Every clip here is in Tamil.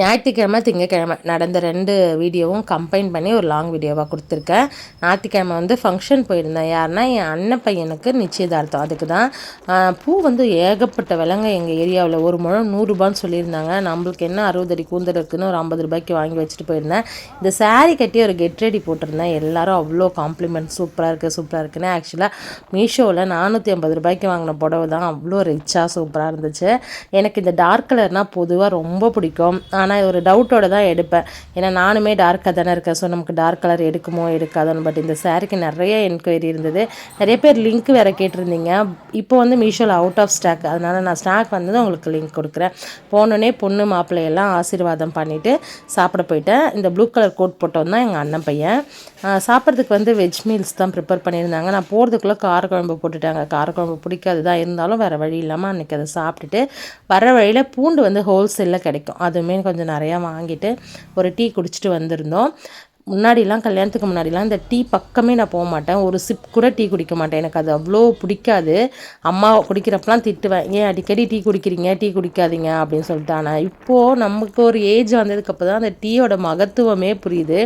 ஞாயிற்றுக்கிழமை திங்கக்கிழமை. நடந்த ரெண்டு வீடியோவும் கம்பைன் பண்ணி ஒரு லாங் வீடியோவாக கொடுத்துருக்கேன். ஞாயிற்றுக்கிழமை வந்து ஃபங்க்ஷன் போயிருந்தேன். யாருன்னா என் அண்ணன் பையனுக்கு நிச்சயதார்த்தம். அதுக்கு தான் பூ வந்து ஏகப்பட்ட விலங்க எங்கள் ஏரியாவில். ஒரு முழம் நூறுரூபான்னு சொல்லியிருந்தாங்க. நம்மளுக்கு என்ன அறுபது அடி கூந்தல் இருக்குன்னு ஒரு ஐம்பது ரூபாய்க்கு வாங்கி வச்சுட்டு போயிருந்தேன். இந்த சாரீ கட்டி ஒரு கெட் ரெடி போட்டிருந்தேன். எல்லாரும் அவ்வளோ காம்ப்ளிமெண்ட் சூப்பராக இருக்குது சூப்பராக இருக்குன்னு. ஆக்சுவலாக மீஷோவில் நானூற்றி ஐம்பது ரூபாய்க்கு வாங்கின புடவை தான். அவ்வளோ ரிச்சாக சூப்பராக இருந்துச்சு. எனக்கு இந்த டார்க் கலர்னால் பொதுவாக ரொம்ப பிடிக்கும். ஆனால் ஒரு டவுட்டோட தான் எடுப்பேன். ஏன்னா நானுமே டார்க்காக தானே இருக்கேன். ஸோ நமக்கு டார்க் கலர் எடுக்குமோ எடுக்காதோன்னு. பட் இந்த சாரிக்கு நிறைய என்கொயரி இருந்தது. நிறைய பேர் லிங்க் வேறு கேட்டிருந்தீங்க. இப்போ வந்து மீஷோவில் அவுட் ஆஃப் ஸ்டாக் அதனால் நான் ஸ்டாக் வந்தது உங்களுக்கு லிங்க் கொடுக்குறேன். போனோடனே பொண்ணு மாப்பிள்ளையெல்லாம் ஆசீர்வாதம் பண்ணிவிட்டு சாப்பிட போயிட்டேன். இந்த ப்ளூ கலர் கோட் போட்டோம் தான் எங்கள் அண்ணன் பையன். சாப்பிட்றதுக்கு வந்து வெஜ் மீல்ஸ் தான் ப்ரிப்பேர் பண்ணியிருந்தாங்க. நான் போகிறதுக்குள்ளே காரக்குழம்பு போட்டுட்டாங்க. காரக்குழம்பு பிடிக்காது. தான் இருந்தாலும் வேறு வழி இல்லாமல் அன்றைக்கி அதை சாப்பிட்டுட்டு வர வழியில் பூண்டு வந்து ஹோல்சேலில் கிடைக்கும். அதுவுமே கொஞ்சம் நிறையா வாங்கிட்டு ஒரு டீ குடிச்சிட்டு வந்திருந்தோம். முன்னாடிலாம் கல்யாணத்துக்கு முன்னாடிலாம் இந்த டீ பக்கமே நான் போக மாட்டேன். ஒரு சிப் கூட டீ குடிக்க மாட்டேன். எனக்கு அது அவ்வளோ பிடிக்காது. அம்மா குடிக்கிறப்பெல்லாம் திட்டுவேன். ஏன் அடிக்கடி டீ குடிக்கிறீங்க? டீ குடிக்காதீங்க அப்படின்னு சொல்லிட்டு. ஆனால் இப்போது நமக்கு ஒரு ஏஜ் வந்ததுக்கப்புறம் தான் அந்த டீயோட மகத்துவமே புரியுது.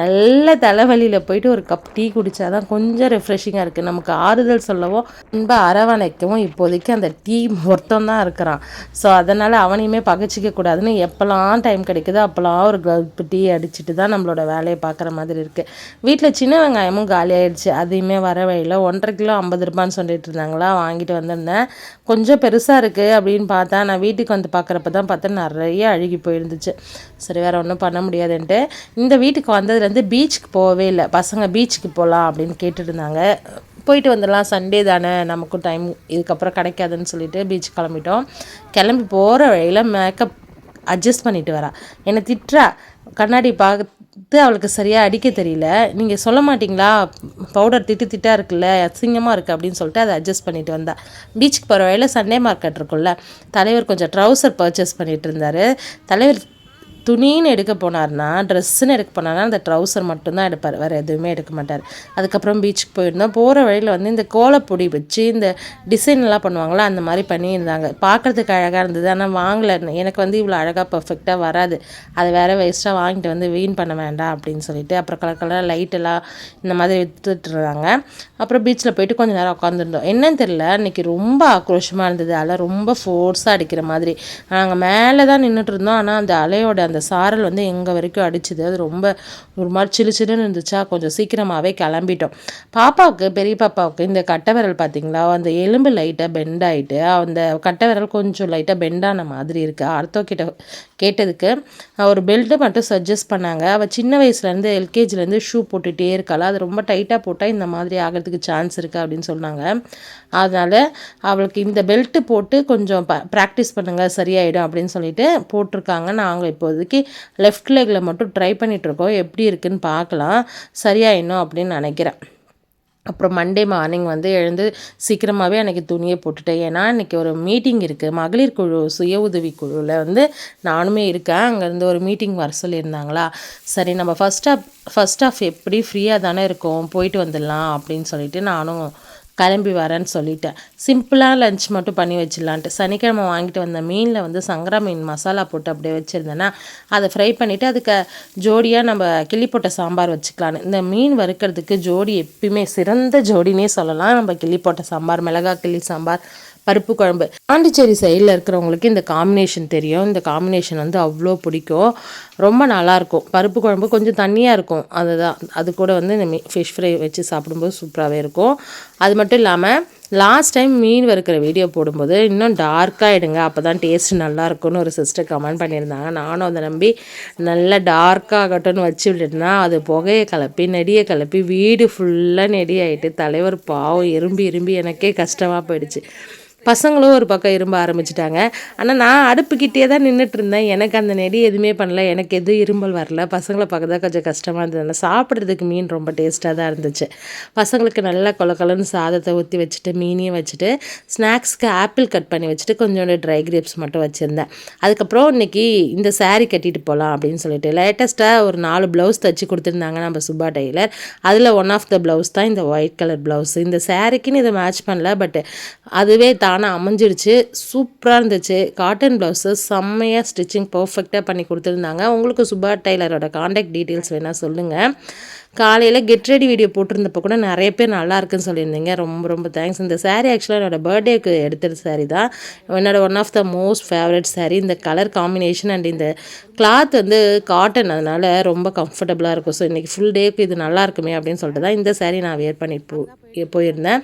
நல்ல தலைவலியில் போயிட்டு ஒரு கப் டீ குடித்தா தான் கொஞ்சம் ரெஃப்ரெஷிங்காக இருக்குது நமக்கு ஆறுதல் சொல்லவும் இன்ப அரவணைக்கவும் இப்போதைக்கு அந்த டீ ஒருத்தம் தான் இருக்கிறான். ஸோ அதனால் அவனையுமே பகச்சிக்க கூடாதுன்னு எப்போல்லாம் டைம் கிடைக்குதோ அப்போல்லாம் ஒரு டீ அடிச்சுட்டு தான் நம்மளோட வேலை வேலையை பார்க்குற மாதிரி இருக்குது வீட்டில் சின்ன வெங்காயமும் காலியாகிடுச்சு அதையுமே வர வழியில் ஒன்றரை கிலோ ஐம்பது ரூபான்னு சொல்லிட்டு இருந்தாங்களா? வாங்கிட்டு வந்திருந்தேன். கொஞ்சம் பெருசாக இருக்குது அப்படின்னு பார்த்தா நான் வீட்டுக்கு வந்து பார்க்குறப்ப தான் பார்த்தா நிறைய அழுகி போயிருந்துச்சு. சரி வேறு ஒன்றும் பண்ண முடியாதுன்ட்டு. இந்த வீட்டுக்கு வந்ததுலேருந்து பீச்சுக்கு போகவே இல்லை. பசங்க பீச்சுக்கு போகலாம் அப்படின்னு கேட்டுட்டு இருந்தாங்க. போயிட்டு வந்துடலாம். சண்டே தானே. நமக்கும் டைம் இதுக்கப்புறம் கிடைக்காதுன்னு சொல்லிட்டு பீச் கிளம்பிட்டோம். கிளம்பி போகிற வழியில் மேக்கப் அட்ஜஸ்ட் பண்ணிட்டு வரா. என்னை திட்டுறா. கண்ணாடி பார்த்து அவளுக்கு சரியாக அடிக்க தெரியல. நீங்கள் சொல்ல மாட்டிங்களா? பவுடர் திட்டு திட்டாக இருக்குல்ல அசிங்கமாக இருக்குது அப்படின்னு சொல்லிட்டு அதை அட்ஜஸ்ட் பண்ணிட்டு வந்தா. பீச்சுக்கு போகிற வழியில் சண்டே மார்க்கெட் இருக்குல்ல தலைவர் கொஞ்சம் ட்ரௌசர் பர்ச்சேஸ் பண்ணிகிட்டு இருந்தார். தலைவர் துணின்னு எடுக்க போனார்னா ட்ரெஸ்ஸுன்னு எடுக்க போனார்னா அந்த ட்ரௌசர் மட்டும்தான் எடுப்பார். வேறு எதுவுமே எடுக்க மாட்டார். அதுக்கப்புறம் பீச்சுக்கு போயிருந்தோம். போகிற வழியில் வந்து இந்த கோலப்பொடி வச்சு இந்த டிசைன்லாம் பண்ணுவாங்களா அந்த மாதிரி பண்ணியிருந்தாங்க. பார்க்குறதுக்கு அழகாக இருந்தது. ஆனால் வாங்கலை. எனக்கு வந்து இவ்வளோ அழகாக பர்ஃபெக்டாக வராது. அதை வேறு வேஸ்ட்டாக வாங்கிட்டு வந்து வீண் பண்ண வேண்டாம் அப்படின்னு சொல்லிட்டு அப்புறம் கலர் கலர் லைட்டெல்லாம் இந்த மாதிரி விற்றுட்டுருந்தாங்க அப்புறம் பீச்சில் போயிட்டு கொஞ்சம் நேரம் உட்காந்துருந்தோம் என்னன்னு தெரியல. இன்றைக்கி ரொம்ப ஆக்ரோஷமாக இருந்தது. அலை ரொம்ப ஃபோர்ஸாக அடிக்கிற மாதிரி. நாங்கள் மேலே தான் நின்றுட்டு இருந்தோம். ஆனால் அந்த அலையோட அந்த அந்த சாரல் வந்து எங்கே வரைக்கும் அடிச்சுது. அது ரொம்ப ஒரு மாதிரி சிலு சிலுன்னு இருந்துச்சா கொஞ்சம் சீக்கிரமாகவே கிளம்பிட்டோம். பாப்பாவுக்கு பெரிய பாப்பாவுக்கு இந்த கட்டை விரல் பார்த்தீங்களா அந்த எலும்பு லைட்டாக பெண்ட் ஆகிட்டு அந்த கட்டை விரல் கொஞ்சம் லைட்டாக பெண்டான மாதிரி இருக்குது ஆர்த்தோ கிட்ட கேட்டதுக்கு ஒரு பெல்ட்டு மட்டும் சஜஸ்ட் பண்ணாங்க. அவள் சின்ன வயசுலேருந்து எல்கேஜிலேருந்து ஷூ போட்டுகிட்டே இருக்காள்? அது ரொம்ப டைட்டாக போட்டால் இந்த மாதிரி ஆகிறதுக்கு சான்ஸ் இருக்குது அப்படின்னு சொன்னாங்க. அதனால் அவளுக்கு இந்த பெல்ட்டு போட்டு கொஞ்சம் ப ப்ராக்டிஸ் பண்ணுங்கள் சரியாயிடும் அப்படின்னு சொல்லிட்டு போட்டிருக்காங்க. நாங்கள் இப்போதைக்கு லெஃப்ட் லெக்கில் மட்டும் ட்ரை பண்ணிகிட்ருக்கோம் எப்படி இருக்குதுன்னு பார்க்கலாம். சரியாயிடணும் அப்படின்னு நினைக்கிறேன். அப்புறம் மண்டே மார்னிங் வந்து எழுந்து சீக்கிரமாகவே அன்றைக்கி துணியை போட்டுட்டேன். ஏன்னா இன்றைக்கி ஒரு மீட்டிங் இருக்குது மகளிர் குழு சுய உதவி குழுவில் வந்து நானுமே இருக்கேன். அங்கேருந்து ஒரு மீட்டிங் வர சொல்லியிருந்தாங்களா? சரி நம்ம ஃபஸ்ட் ஆஃப் ஃபஸ்ட் ஆஃப் எப்படி ஃப்ரீயாக தானே இருக்கோம்? போயிட்டு வந்துடலாம் அப்படின்னு சொல்லிட்டு நானும் கிளம்பி வரேன்னு சொல்லிட்டேன். சிம்பிளாக லஞ்ச் மட்டும் பண்ணி வச்சிடலான்ட்டு. சனிக்கிழமை வாங்கிட்டு வந்த மீனில் வந்து சங்கரா மீன் மசாலா போட்டு அப்படியே வச்சுருந்தேன்னா அதை ஃப்ரை பண்ணிவிட்டு அதுக்கு ஜோடியாக நம்ம கிள்ளி போட்ட சாம்பார் வச்சுக்கலான்னு. இந்த மீன் வறுக்கிறதுக்கு ஜோடி எப்பயுமே சிறந்த ஜோடினே சொல்லலாம். நம்ம கிள்ளி போட்ட சாம்பார் மிளகா கிள்ளி சாம்பார் பருப்பு குழம்பு. பாண்டிச்சேரி சைடில் இருக்கிறவங்களுக்கு இந்த காம்பினேஷன் தெரியும். இந்த காம்பினேஷன் வந்து அவ்வளோ பிடிக்கும். ரொம்ப நல்லாயிருக்கும் பருப்பு குழம்பு கொஞ்சம் தண்ணியாக இருக்கும். அதுதான். அது கூட வந்து இந்த மீ ஃபிஷ் ஃப்ரை வச்சு சாப்பிடும்போது சூப்பராகவே இருக்கும். அது மட்டும் இல்லாமல் லாஸ்ட் டைம் மீன் வறுக்கிற வீடியோ போடும்போது இன்னும் டார்க்காக எடுங்க. அப்போ தான் டேஸ்ட் நல்லாயிருக்கும்னு ஒரு சிஸ்டர் கமெண்ட் பண்ணியிருந்தாங்க. நானும் அதை நம்பி நல்லா டார்க்காகட்டும்னு வச்சு விட்டுட்டுனா அது புகையை கலப்பி நெடியை கலப்பி வீடு ஃபுல்லாக நெடி ஆகிட்டு தலைவர் பாவம் எறும்பி எறும்பி எனக்கே கஷ்டமாக போயிடுச்சு. பசங்களும் ஒரு பக்கம் இரும்ப ஆரம்பிச்சிட்டாங்க. ஆனால் நான் அடுப்புக்கிட்டே தான் நின்றுட்டு இருந்தேன் எனக்கு அந்த நெடி எதுவுமே பண்ணல. எனக்கு எதுவும் இரும்பல் வரல. பசங்களை பார்க்க தான் கொஞ்சம் கஷ்டமாக இருந்தது. சாப்பிட்றதுக்கு மீன் ரொம்ப டேஸ்ட்டாக தான் இருந்துச்சு. பசங்களுக்கு நல்லா கொலக்கலன்னு சாதத்தை ஊற்றி வச்சுட்டு மீனையும் வச்சுட்டு ஸ்நாக்ஸ்க்கு ஆப்பிள் கட் பண்ணி வச்சுட்டு கொஞ்சோண்டு ட்ரை கிரேப்ஸ் மட்டும் வச்சுருந்தேன். அதுக்கப்புறம் இன்றைக்கி இந்த சாரீ கட்டிட்டு போகலாம் அப்படின்னு சொல்லிட்டு லேட்டஸ்ட்டாக ஒரு நாலு ப்ளவுஸ் தைச்சி கொடுத்துருந்தாங்க நம்ம சுபா டெய்லர். அதில் ஒன் ஆஃப் த ப்ளவுஸ் தான் இந்த ஒயிட் கலர் ப்ளவுஸ் இந்த சாரீக்குன்னு இதை மேட்ச் பண்ணல பட் அதுவே தான் ஆனால் அமைஞ்சிருச்சு. சூப்பராக இருந்துச்சு. காட்டன் ப்ளவுஸு செம்மையாக ஸ்டிச்சிங் பர்ஃபெக்டாக பண்ணி கொடுத்துருந்தாங்க. உங்களுக்கு சுபா டெய்லரோட காண்டாக்ட் டீட்டெயில்ஸ் வேணால் சொல்லுங்கள் காலையில் கெட் ரெடி வீடியோ போட்டிருந்தப்போ கூட நிறைய பேர் நல்லா இருக்குன்னு சொல்லியிருந்தீங்க. ரொம்ப ரொம்ப தேங்க்ஸ் இந்த சாரீ ஆக்சுவலாக என்னோட பர்த்டேக்கு எடுத்த சாரீ தான். என்னோட one of the most favourite sari இந்த கலர் காம்பினேஷன் அண்ட் இந்த கிளாத் வந்து காட்டன் அதனால் ரொம்ப கம்ஃபர்டபுளாக இருக்கும். ஸோ இன்றைக்கி ஃபுல் டேக்கு இது நல்லா இருக்குமே அப்படின்னு சொல்லிட்டு தான் இந்த சாரீ நான் வேர் பண்ணிட்டு போ போயிருந்தேன்.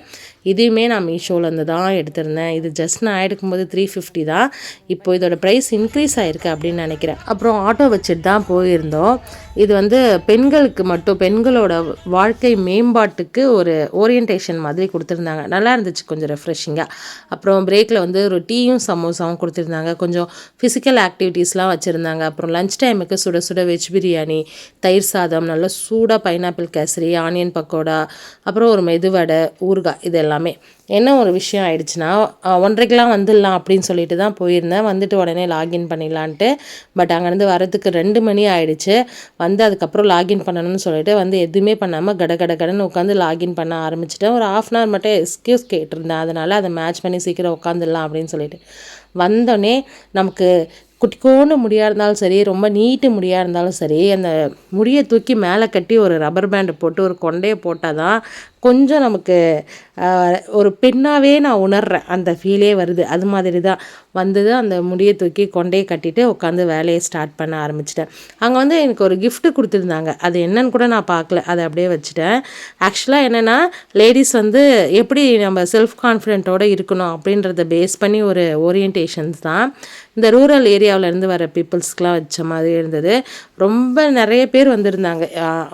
இதையுமே நான் மீஷோலேருந்து தான் எடுத்திருந்தேன். இது ஜஸ்ட் நான் எடுக்கும்போது த்ரீ ஃபிஃப்டி தான். இப்போ இதோட ப்ரைஸ் இன்க்ரீஸ் ஆகிருக்கு அப்படின்னு நினைக்கிறேன். அப்புறம் ஆட்டோ வச்சுட்டு தான் போயிருந்தோம். இது வந்து பெண்களுக்கு மட்டும் பெண்களோட வாழ்க்கை மேம்பாட்டுக்கு ஒரு ஓரியன்டேஷன் மாதிரி கொடுத்துருந்தாங்க. நல்லா இருந்துச்சு கொஞ்சம் ரெஃப்ரெஷிங்காக அப்புறம் பிரேக்கில் வந்து ஒரு டீயும் சமோசாவும் கொடுத்துருந்தாங்க. கொஞ்சம் ஃபிசிக்கல் ஆக்டிவிட்டீஸ்லாம் வச்சுருந்தாங்க. அப்புறம் லஞ்ச் டைமுக்கு சுட சுட வெஜ் பிரியாணி தயிர் சாதம் நல்லா சூடாக பைனாப்பிள் கேசரி ஆனியன் பக்கோடா அப்புறம் ஒரு மெதுவடை ஊறுகாய் இது எல்லாமே. என்ன ஒரு விஷயம் ஆயிடுச்சுன்னா ஒன்றைக்கெலாம் ஒன்றரைக்கெலாம் வந்துடலாம் அப்படின்னு சொல்லிட்டு தான் போயிருந்தேன். வந்துட்டு உடனே லாகின் பண்ணிடலான்ட்டு. பட் அங்கேருந்து வரதுக்கு ரெண்டு மணி ஆயிடுச்சு. வந்து அதுக்கப்புறம் லாகின் பண்ணணும்னு சொல்லிட்டு வந்து எதுவுமே பண்ணாமல் கட கட கடன்னு உட்காந்து லாகின் பண்ண ஆரம்பிச்சிட்டேன். ஒரு ஆஃப் அன் ஹவர் மட்டும் எக்ஸ்கியூஸ் கேட்டிருந்தேன். அதனால் அதை மேட்ச் பண்ணி சீக்கிரம் உட்காந்துடலாம் அப்படின்னு சொல்லிட்டு. வந்தோடனே நமக்கு குட்டிக்கோண்டு முடியாக இருந்தாலும் சரி ரொம்ப நீட்டு முடியாக இருந்தாலும் சரி அந்த முடியை தூக்கி மேலே கட்டி ஒரு ரப்பர் பேண்டை போட்டு ஒரு கொண்டையை போட்டால் தான் கொஞ்சம் நமக்கு ஒரு பெண்ணாகவே நான் உணர்கிறேன் அந்த ஃபீலே வருது. அது மாதிரி தான் வந்தது. அந்த முடியை தூக்கி கொண்டையை கட்டிட்டு உட்காந்து வேலையை ஸ்டார்ட் பண்ண ஆரம்பிச்சிட்டேன். அங்கே வந்து எனக்கு ஒரு கிஃப்ட்டு கொடுத்துருந்தாங்க. அது என்னன்னு கூட நான் பார்க்கல. அதை அப்படியே வச்சுட்டேன். ஆக்சுவலாக என்னென்னா லேடிஸ் வந்து எப்படி நம்ம செல்ஃப் கான்ஃபிடென்ட்டோடு இருக்கணும் அப்படின்றத பேஸ் பண்ணி ஒரு ஓரியன்டேஷன்ஸ் தான். இந்த ரூரல் ஏரியாவிலேருந்து வர பீப்புள்ஸ்க்கெலாம் வச்ச மாதிரி இருந்தது. ரொம்ப நிறைய பேர் வந்திருந்தாங்க.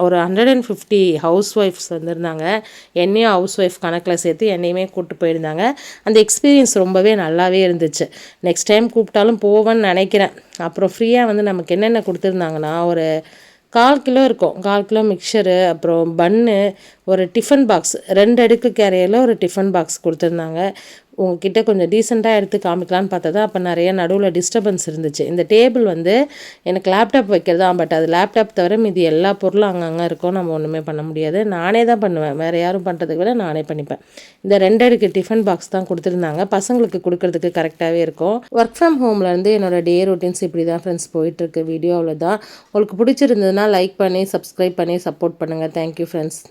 ஒரு hundred and fifty house wife's வந்திருந்தாங்க. என்னையும் ஹவுஸ் ஒய்ஃப் கணக்கில் சேர்த்து என்னையுமே கூப்பிட்டு போயிருந்தாங்க. அந்த எக்ஸ்பீரியன்ஸ் ரொம்பவே நல்லாவே இருந்துச்சு. நெக்ஸ்ட் டைம் கூப்பிட்டாலும் போவேன்னு நினைக்கிறேன். அப்புறம் ஃப்ரீயாக வந்து நமக்கு என்னென்ன கொடுத்துருந்தாங்கன்னா ஒரு கால் கிலோ இருக்கும். கால் கிலோ மிக்சரு அப்புறம் பன்னு ஒரு டிஃபன் பாக்ஸ் ரெண்டு அடுக்கு கேரையில் ஒரு டிஃபன் பாக்ஸ் கொடுத்துருந்தாங்க. உங்ககிட்ட கொஞ்சம் டீசெண்டாக எடுத்து காமிக்கலான்னு பார்த்தா தான் அப்போ நிறைய நடுவில் டிஸ்டர்பன்ஸ் இருந்துச்சு. இந்த டேபிள் வந்து எனக்கு லேப்டாப் வைக்கிறதா பட் அது லேப்டாப் தவிர மீதி எல்லா பொருளும் அங்கங்கே இருக்கும். நம்ம ஒன்றுமே பண்ண முடியாது. நானே தான் பண்ணுவேன். வேறு யாரும் பண்ணுறதுக்கு விட நானே பண்ணிப்பேன். இந்த ரெண்டு அடுக்கு டிஃபன் பாக்ஸ் தான் கொடுத்துருந்தாங்க. பசங்களுக்கு கொடுக்கறதுக்கு கரெக்டாகவே இருக்கும். ஒர்க் ஃப்ரம் ஹோம்லேருந்து என்னோட டே ரொட்டீன்ஸ் இப்படி தான் ஃப்ரெண்ட்ஸ் போயிட்டுருக்கு. வீடியோ அவ்வளோதான் உங்களுக்கு பிடிச்சிருந்ததுன்னா லைக் பண்ணி சப்ஸ்கிரைப் பண்ணி சப்போர்ட் பண்ணுங்கள் தேங்க்யூ ஃப்ரெண்ட்ஸ்